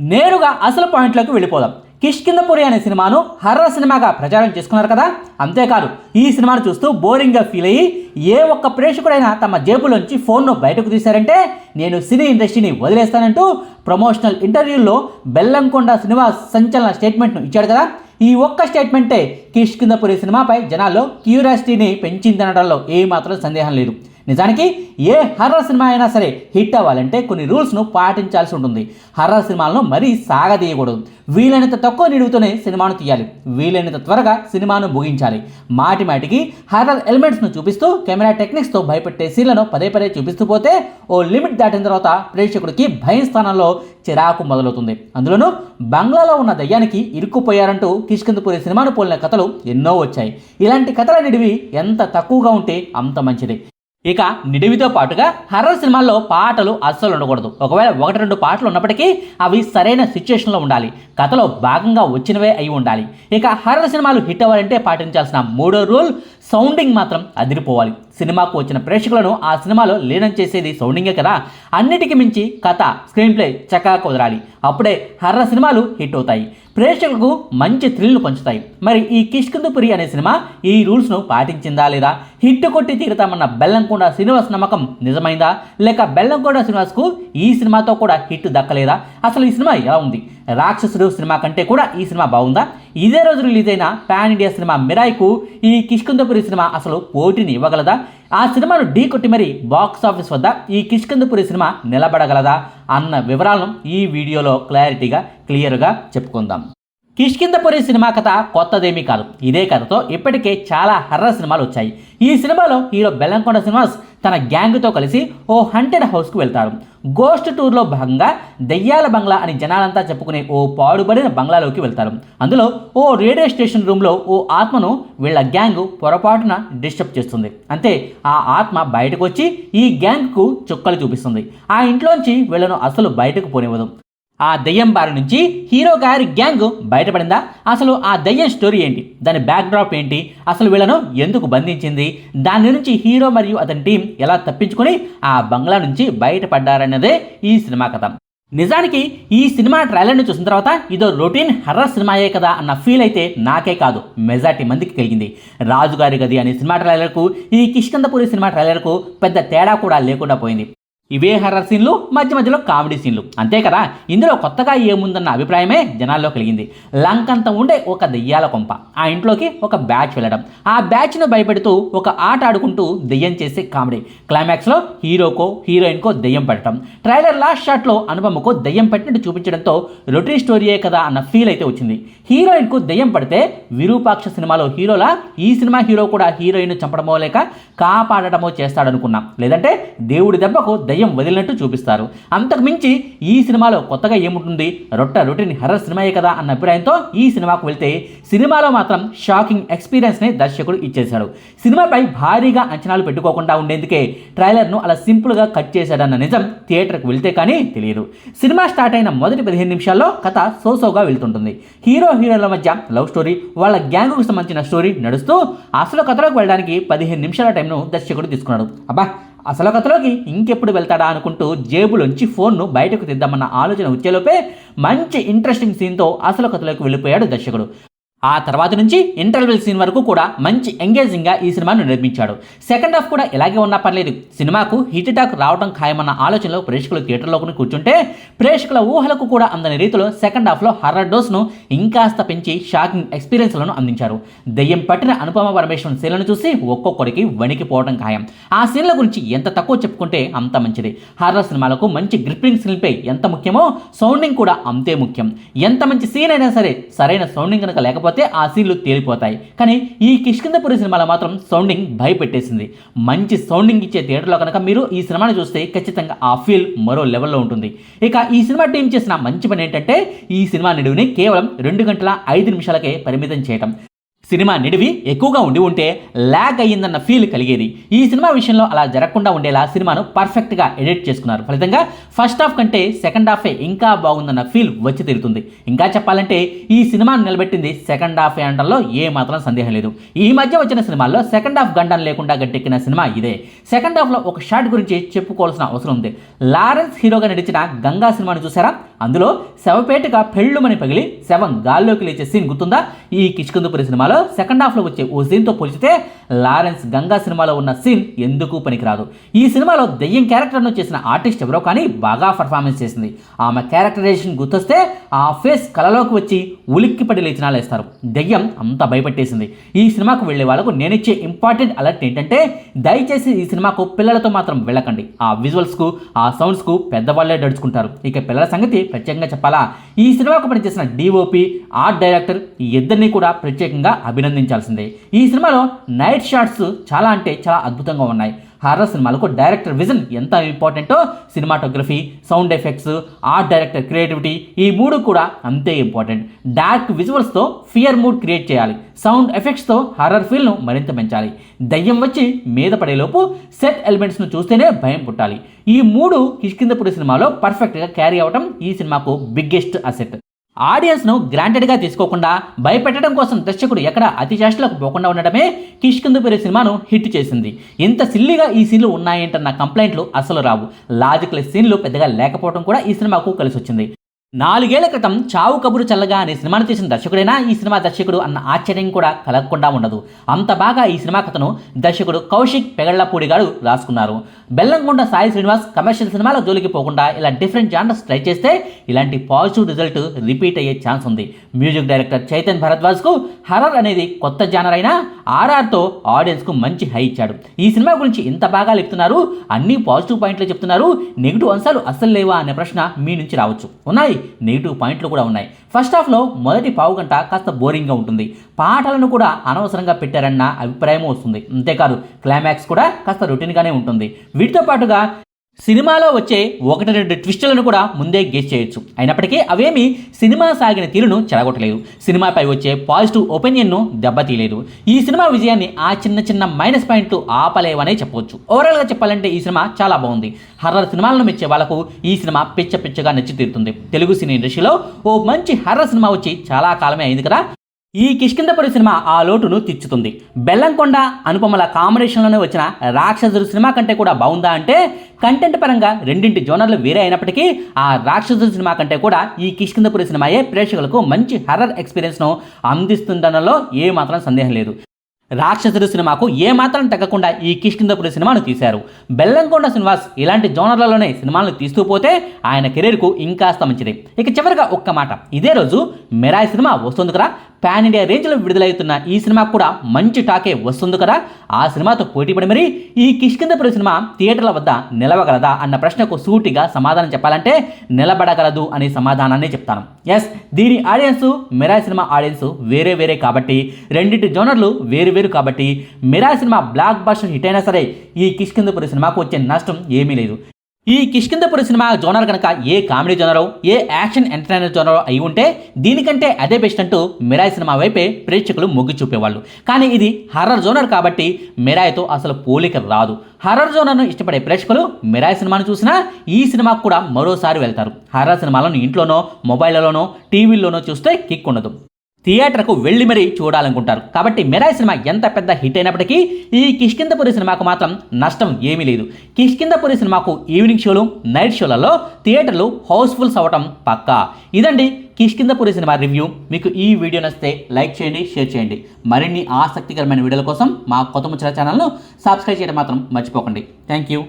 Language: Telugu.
నేరుగా అసలు పాయింట్లోకి వెళ్ళిపోదాం. కిష్కిందపురి అనే సినిమాను హర్రర్ సినిమాగా ప్రచారం చేసుకున్నారు కదా? అంతేకాదు ఈ సినిమాను చూస్తూ బోరింగ్గా ఫీల్ అయ్యి ఏ ఒక్క ప్రేక్షకుడైనా తమ జేబులోంచి ఫోన్ను బయటకు తీశారంటే నేను సినీ ఇండస్ట్రీని వదిలేస్తానంటూ ప్రమోషనల్ ఇంటర్వ్యూలో బెల్లంకొండ సినిమా సంచలన స్టేట్మెంట్ను ఇచ్చాడు కదా? ఈ ఒక్క స్టేట్మెంటే కిష్కిందపురి సినిమాపై జనాల్లో క్యూరియాసిటీని పెంచిందనడంలో ఏమాత్రం సందేహం లేదు. నిజానికి ఏ హర్రర్ సినిమా అయినా సరే హిట్ అవ్వాలంటే కొన్ని రూల్స్ను పాటించాల్సి ఉంటుంది. హర్రర్ సినిమాలను మరీ సాగదీయకూడదు. వీలైనంత తక్కువ నిడుగుతూనే సినిమాను తీయాలి. వీలైనంత త్వరగా సినిమాను ముగించాలి. మాటి మాటికి హర్రర్ ఎలిమెంట్స్ను చూపిస్తూ కెమెరా టెక్నిక్స్తో భయపెట్టే సీన్లను పదే పదే చూపిస్తూ పోతే ఓ లిమిట్ దాటిన తర్వాత ప్రేక్షకుడికి భయం స్థానంలో చిరాకు మొదలవుతుంది. అందులోనూ బంగ్లాలో ఉన్న దయ్యానికి ఇరుక్కుపోయారంటూ కిష్కిందపురి సినిమాను పోలిన కథలు ఎన్నో వచ్చాయి. ఇలాంటి కథల నిడివి ఎంత తక్కువగా ఉంటే అంత మంచిది. ఇక నిడివితో పాటుగా హర్రర్ సినిమాల్లో పాటలు అస్సలు ఉండకూడదు. ఒకవేళ ఒకటి రెండు పాటలు ఉన్నప్పటికీ అవి సరైన సిచ్యుయేషన్లో ఉండాలి. కథలో భాగంగా వచ్చినవే అయి ఉండాలి. ఇక హర్రర్ సినిమాలు హిట్ అవ్వాలంటే పాటించాల్సిన మూడో రూల్ సౌండింగ్ మాత్రం అదిరిపోవాలి. సినిమాకు వచ్చిన ప్రేక్షకులను ఆ సినిమాలో లీనం చేసేది సౌండింగే కదా. అన్నిటికీ మించి కథ స్క్రీన్ ప్లే చక్కగా కుదరాలి. అప్పుడే హర్ర సినిమాలు హిట్ అవుతాయి. ప్రేక్షకులకు మంచి థ్రిల్ను పంచుతాయి. మరి ఈ కిష్కిందుపురి అనే సినిమా ఈ రూల్స్ను పాటించిందా లేదా? హిట్ కొట్టి తీరుతామన్న బెల్లంకొండ శ్రీనివాస్ నమ్మకం నిజమైందా? లేక బెల్లంకొండ శ్రీనివాస్కు ఈ సినిమాతో కూడా హిట్ దక్కలేదా? అసలు ఈ సినిమా ఎలా ఉంది? రాక్షసుడు సినిమా కంటే కూడా ఈ సినిమా బాగుందా? ఇదే రోజు రిలీజ్ అయిన పాన్ ఇండియా సినిమా మిరాయ్కు ఈ కిష్కందపురి సినిమా అసలు పోటీని ఇవ్వగలదా? ఆ సినిమాను ఢీ కొట్టి మరీ బాక్స్ ఆఫీస్ వద్ద ఈ కిష్కందపురి సినిమా నిలబడగలదా? అన్న వివరాలను ఈ వీడియోలో క్లారిటీగా క్లియర్గా చెప్పుకుందాం. కిష్కిందపురి సినిమా కథ కొత్తదేమీ కాదు. ఇదే కథతో ఇప్పటికే చాలా హర్రర్ సినిమాలు వచ్చాయి. ఈ సినిమాలో హీరో బెల్లంకొండ శ్రీనివాస్ తన గ్యాంగ్తో కలిసి ఓ హంటెడ్ హౌస్కు వెళ్తారు గోస్ట్ టూర్లో భాగంగా దెయ్యాల బంగ్లా అని జనాలంతా చెప్పుకునే ఓ పాడుబడిన బంగ్లాలోకి వెళ్తారు. అందులో ఓ రేడియో స్టేషన్ రూమ్లో ఓ ఆత్మను వీళ్ళ గ్యాంగ్ పొరపాటున డిస్టర్బ్ చేస్తుంది. అంతే ఆ ఆత్మ బయటకు వచ్చి ఈ గ్యాంగ్కు చుక్కలు చూపిస్తుంది. ఆ ఇంట్లోంచి వీళ్ళను అసలు బయటకు పోనివ్వదు. ఆ దెయ్యం బారి నుంచి హీరో గారి గ్యాంగ్ బయటపడిందా? అసలు ఆ దయ్యం స్టోరీ ఏంటి? దాని బ్యాక్డ్రాప్ ఏంటి? అసలు వీళ్ళను ఎందుకు బంధించింది? దాని నుంచి హీరో మరియు అతని టీం ఎలా తప్పించుకొని ఆ బంగ్లా నుంచి బయటపడ్డారన్నదే ఈ సినిమా కథ. నిజానికి ఈ సినిమా ట్రైలర్ని చూసిన తర్వాత ఇదో రొటీన్ హర్రర్ సినిమాయే కదా అన్న ఫీల్ అయితే నాకే కాదు. మెజార్టీ మందికి కలిగింది. రాజుగారి గది అనే సినిమా ట్రైలర్కు ఈ కిష్కందపూరి సినిమా ట్రైలర్కు పెద్ద తేడా కూడా లేకుండా పోయింది. ఇవే హర్రర్ సీన్లు మధ్య మధ్యలో కామెడీ సీన్లు అంతే కదా? ఇందులో కొత్తగా ఏముందన్న అభిప్రాయమే జనాల్లో కలిగింది. లంకంత ఉండే ఒక దెయ్యాల కొంప. ఆ ఇంట్లోకి ఒక బ్యాచ్ వెళ్ళడం. ఆ బ్యాచ్ను భయపెడుతూ ఒక ఆట ఆడుకుంటూ దెయ్యం చేసే కామెడీ క్లైమాక్స్లో హీరోకో హీరోయిన్కో దెయ్యం పెట్టడం ట్రైలర్ లాస్ట్ షాట్లో అనుపమకు దెయ్యం పెట్టినట్టు చూపించడంతో రొటీన్ స్టోరీయే కదా అన్న ఫీల్ అయితే వచ్చింది. హీరోయిన్కు దెయ్యం పడితే విరూపాక్ష సినిమాలో హీరోలా ఈ సినిమా హీరో కూడా హీరోయిన్ చంపడమో లేక కాపాడటమో చేస్తాడనుకున్నాం. లేదంటే దేవుడి దెబ్బకు దెయ్యం వదిలినట్టు చూపిస్తారు. అంతకు మించి ఈ సినిమాలో కొత్తగా ఏముంటుంది? రొట్ట రొటీన్ హర్రర్ సినిమాయే కదా అన్న అభిప్రాయంతో ఈ సినిమాకు వెళ్తే సినిమాలో మాత్రం షాకింగ్ ఎక్స్పీరియన్స్ని దర్శకుడు ఇచ్చేశాడు. సినిమాపై భారీగా అంచనాలు పెట్టుకోకుండా ఉండేందుకే ట్రైలర్ను అలా సింపుల్గా కట్ చేశాడన్న నిజం థియేటర్కి వెళ్తే కానీ తెలియదు. సినిమా స్టార్ట్ అయిన మొదటి పదిహేను నిమిషాల్లో కథ సోసోగా వెళ్తుంటుంది. హీరో హీరోల మధ్య లవ్ స్టోరీ వాళ్ళ గ్యాంగ్కు సంబంధించిన స్టోరీ నడుస్తూ అసలు కథలోకి వెళ్ళడానికి పదిహేను నిమిషాల టైంను దర్శకుడు తీసుకున్నాడు. అబ్బా! అసలు కథలోకి ఇంకెప్పుడు వెళ్తాడా అనుకుంటూ జేబులోంచి ఫోన్ను బయటకు తీద్దామన్న ఆలోచన వచ్చేలోపే మంచి ఇంట్రెస్టింగ్ సీన్తో అసలు కథలోకి వెళ్ళిపోయాడు దర్శకుడు. ఆ తర్వాత నుంచి ఇంటర్వెల్ సీన్ వరకు కూడా మంచి ఎంగేజింగ్గా ఈ సినిమాను నిర్మించాడు. సెకండ్ హాఫ్ కూడా ఇలాగే ఉన్నా పర్లేదు. సినిమాకు హిట్ టాక్ రావడం ఖాయమన్న ఆలోచనలో ప్రేక్షకులు థియేటర్లోకి కూర్చుంటే ప్రేక్షకుల ఊహలకు కూడా అందని రీతిలో సెకండ్ హాఫ్లో హర్రర్ డోస్ను ఇంకాస్త పెంచి షాకింగ్ ఎక్స్పీరియన్స్లను అందించారు. దెయ్యం పట్టిన అనుపమ పరమేశ్వరన్ సీన్లను చూసి ఒక్కొక్కరికి వణికిపోవడం ఖాయం. ఆ సీన్ల గురించి ఎంత తక్కువ చెప్పుకుంటే అంత మంచిది. హర్రర్ సినిమాలకు మంచి గ్రిప్పింగ్ సీన్పై ఎంత ముఖ్యమో సౌండింగ్ కూడా అంతే ముఖ్యం. ఎంత మంచి సీన్ అయినా సరే సరైన సౌండింగ్ కనుక లేకపోతే ఆ సీన్లు తేలిపోతాయి. కానీ ఈ కిష్కిందపురి సినిమాలో మాత్రం సౌండింగ్ భయపెట్టేసింది. మంచి సౌండింగ్ ఇచ్చే థియేటర్లో కనుక మీరు ఈ సినిమాని చూస్తే ఖచ్చితంగా ఆ ఫీల్ మరో లెవెల్లో ఉంటుంది. ఇక ఈ సినిమా టీం చేసిన మంచి పని ఏంటంటే ఈ సినిమా నిడివిని కేవలం రెండు గంటల ఐదు నిమిషాలకే పరిమితం చేయటం. సినిమా నిడివి ఎక్కువగా ఉండి ఉంటే ల్యాగ్ అయ్యిందన్న ఫీల్ కలిగేది. ఈ సినిమా విషయంలో అలా జరగకుండా ఉండేలా సినిమాను పర్ఫెక్ట్గా ఎడిట్ చేసుకున్నారు. ఫలితంగా ఫస్ట్ హాఫ్ కంటే సెకండ్ హాఫే ఇంకా బాగుందన్న ఫీల్ వచ్చి తీరుతుంది. ఇంకా చెప్పాలంటే ఈ సినిమాను నిలబెట్టింది సెకండ్ హాఫ్ అనడంలో ఏ మాత్రం సందేహం లేదు. ఈ మధ్య వచ్చిన సినిమాల్లో సెకండ్ హాఫ్ గండం లేకుండా గట్టెక్కిన సినిమా ఇదే. సెకండ్ హాఫ్లో ఒక షాట్ గురించి చెప్పుకోవాల్సిన అవసరం ఉంది. లారెన్స్ హీరోగా నడిచిన గంగా సినిమాను చూసారా అందులో శవపేటగా పెళ్ళుమని పగిలి శవం గాల్లోకి లేచే సీన్ గుర్తుందా? ఈ కిష్కుందుపురి సినిమాలో సెకండ్ హాఫ్లో వచ్చే ఓ సీన్తో పోల్చితే లారెన్స్ గంగా సినిమాలో ఉన్న సీన్ ఎందుకు పనికిరాదు? ఈ సినిమాలో దెయ్యం క్యారెక్టర్ను చేసిన ఆర్టిస్ట్ ఎవరో కానీ బాగా పర్ఫార్మెన్స్ చేసింది. ఆమె క్యారెక్టరైజేషన్ గుర్తొస్తే ఆ ఫేస్ కలలోకి వచ్చి ఉలిక్కిపడి లేచినాలు వేస్తారు దెయ్యం అంత భయపెట్టేసింది. ఈ సినిమాకు వెళ్ళే వాళ్ళకు నేనిచ్చే ఇంపార్టెంట్ అలర్ట్ ఏంటంటే దయచేసి ఈ సినిమాకు పిల్లలతో మాత్రం వెళ్ళకండి. ఆ విజువల్స్కు ఆ సౌండ్స్కు పెద్దవాళ్ళే నడుచుకుంటారు. ఇక పిల్లల సంగతి ప్రత్యేకంగా చెప్పాలా? ఈ సినిమాకు పనిచేసిన డిఓపి ఆర్ట్ డైరెక్టర్ ఈ ఇద్దరిని కూడా ప్రత్యేకంగా అభినందించాల్సిందే. ఈ సినిమాలో నైట్ షాట్స్ చాలా అంటే చాలా అద్భుతంగా ఉన్నాయి. హారర్ సినిమాలకు డైరెక్టర్ విజన్ ఎంత ఇంపార్టెంటో cinematography sound effects art director creativity ఈ మూడు కూడా అంతే ఇంపార్టెంట్. డార్క్ విజువల్స్తో ఫియర్ మూడ్ క్రియేట్ చేయాలి. సౌండ్ ఎఫెక్ట్స్తో హారర్ ఫీల్ను మరింత పెంచాలి. దయ్యం వచ్చి మీద పడేలోపు సెట్ ఎలిమెంట్స్ను చూస్తేనే భయం పుట్టాలి. ఈ మూడు కిష్కిందపురి సినిమాలో పర్ఫెక్ట్గా క్యారీ అవటం ఈ సినిమాకు బిగ్గెస్ట్ అసెట్. ఆడియన్స్ను గ్రాంటెడ్గా తీసుకోకుండా భయపెట్టడం కోసం దర్శకుడు ఎక్కడ అతి చేష్టలకు పోకుండా ఉండడమే కిష్కిందుపురి సినిమాను హిట్ చేసింది. ఇంత సిల్లిగా ఈ సీన్లు ఉన్నాయంటన్న కంప్లైంట్లు అసలు రావు. లాజికల్ సీన్లు పెద్దగా లేకపోవడం కూడా ఈ సినిమాకు కలిసి వచ్చింది నాలుగేళ్ళ క్రితం చావు కబురు చల్లగా అనే సినిమాను తీసిన దర్శకుడైనా ఈ సినిమా దర్శకుడు అన్న ఆశ్చర్యం కూడా కలగకుండా ఉండదు. అంత బాగా ఈ సినిమా కథను దర్శకుడు కౌశిక్ పెగళ్ళపూడి గారు రాసుకున్నారు. బెల్లంకొండ సాయి శ్రీనివాస్ కమర్షియల్ సినిమాల జోలికి పోకుండా ఇలా డిఫరెంట్ జానర్స్ ట్రై చేస్తే ఇలాంటి పాజిటివ్ రిజల్ట్ రిపీట్ అయ్యే ఛాన్స్ ఉంది. మ్యూజిక్ డైరెక్టర్ చైతన్ భరద్వాజ్కు హర్రర్ అనేది కొత్త జానర్ అయినా ఆర్ఆర్తో ఆడియన్స్కు మంచి హై ఇచ్చాడు. ఈ సినిమా గురించి ఇంత బాగా చెప్తున్నారు అన్ని పాజిటివ్ పాయింట్లు చెప్తున్నారు నెగిటివ్ అంశాలు అస్సలు లేవా అనే ప్రశ్న మీ నుంచి రావచ్చు. ఉన్నాయి నెగిటివ్ పాయింట్లు కూడా ఉన్నాయి. ఫస్ట్ హాఫ్లో మొదటి పావు గంట కాస్త బోరింగ్గా ఉంటుంది. పాటలను కూడా అనవసరంగా పెట్టారన్న అభిప్రాయం వస్తుంది. అంతేకాదు క్లైమాక్స్ కూడా కాస్త రొటీన్గానే ఉంటుంది. వీటితో పాటుగా సినిమాలో వచ్చే ఒకటి రెండు ట్విస్టులను కూడా ముందే గెస్ చేయొచ్చు. అయినప్పటికీ అవేమి సినిమా సాగిన తీరును చెడగొట్టలేదు. సినిమాపై వచ్చే పాజిటివ్ ఒపీనియన్ను దెబ్బతీయలేదు. ఈ సినిమా విజయాన్ని ఆ చిన్న చిన్న మైనస్ పాయింట్లు ఆపలేవనే చెప్పవచ్చు ఓవరాల్గా చెప్పాలంటే ఈ సినిమా చాలా బాగుంది. హర్రర్ సినిమాలను మెచ్చే వాళ్ళకు ఈ సినిమా పిచ్చ పిచ్చగా నచ్చి తీరుతుంది. తెలుగు సినీ ఇండస్ట్రీలో ఓ మంచి హర్రర్ సినిమా వచ్చి చాలా కాలమే అయింది కదా. ఈ కిష్కిందపురి సినిమా ఆ లోటును తీర్చుతుంది. బెల్లంకొండ అనుపమల కాంబినేషన్లోనే వచ్చిన రాక్షసుడు సినిమా కంటే కూడా బాగుందా అంటే కంటెంట్ పరంగా రెండింటి జోనర్లు వేరే అయినప్పటికీ ఆ రాక్షసుడు సినిమా కంటే కూడా ఈ కిష్కిందపురి సినిమాయే ప్రేక్షకులకు మంచి హర్రర్ ఎక్స్పీరియన్స్ను అందిస్తుందనలో ఏ మాత్రం సందేహం లేదు. రాక్షసుడు సినిమాకు ఏమాత్రం తగ్గకుండా ఈ కిష్కిందపురి సినిమాను తీశారు. బెల్లంకొండ శ్రీనివాస్ ఇలాంటి జోనర్లలోనే సినిమాలను తీస్తూ పోతే ఆయన కెరీర్కు ఇంకాస్త మంచిది. ఇక చివరిగా ఒక్క మాట. ఇదే రోజు మెరాయ్ సినిమా వస్తుంది కదా పాన్ ఇండియా రేంజ్లో విడుదలవుతున్న ఈ సినిమా కూడా మంచి టాకే వస్తుంది కదా? ఆ సినిమాతో పోటీపడి మరి ఈ కిష్కిందపురి సినిమా థియేటర్ల వద్ద నిలవగలదా అన్న ప్రశ్నకు సూటిగా సమాధానం చెప్పాలంటే నిలబడగలదు అనే సమాధానాన్ని చెప్తాను. ఎస్ దీని ఆడియన్స్ మిరా సినిమా ఆడియన్స్ వేరే వేరే కాబట్టి రెండింటి జోనర్లు వేరు వేరు కాబట్టి మిరా సినిమా బ్లాక్ బస్టర్ హిట్ అయినా సరే ఈ కిష్కిందపురి సినిమాకు వచ్చే నష్టం ఏమీ లేదు. ఈ కిష్కిందపురి సినిమా జోనర్ కనుక ఏ కామెడీ జోనరో ఏ యాక్షన్ ఎంటర్టైనర్ జోనరో అయి ఉంటే దీనికంటే అదే బెస్ట్ అంటూ మిరాయ్ సినిమా వైపే ప్రేక్షకులు మొగ్గు చూపేవాళ్ళు. కానీ ఇది హర్రర్ జోనర్ కాబట్టి మిరాయ్తో అసలు పోలిక రాదు. హర్రర్ జోనర్ను ఇష్టపడే ప్రేక్షకులు మిరాయ్ సినిమాను చూసినా ఈ సినిమాకు కూడా మరోసారి వెళ్తారు. హర్రర్ సినిమాలను ఇంట్లోనో మొబైల్లోనో టీవీల్లోనో చూస్తే కిక్ ఉండదు థియేటర్కు వెళ్ళి మరీ చూడాలనుకుంటారు. కాబట్టి మెరాయ్ సినిమా ఎంత పెద్ద హిట్ అయినప్పటికీ ఈ కిష్కిందపురి సినిమాకు మాత్రం నష్టం ఏమీ లేదు. కిష్కిందపురి సినిమాకు ఈవినింగ్ షోలు నైట్ షోలలో థియేటర్లు హౌస్ఫుల్స్ అవ్వటం పక్కా. ఇదండి కిష్కిందపురి సినిమా రివ్యూ. మీకు ఈ వీడియో నచ్చితే లైక్ చేయండి షేర్ చేయండి. మరిన్ని ఆసక్తికరమైన వీడియోల కోసం మా కొత్త ముచ్చల ఛానల్ను సబ్స్క్రైబ్ చేయడం మాత్రం మర్చిపోకండి. Thank you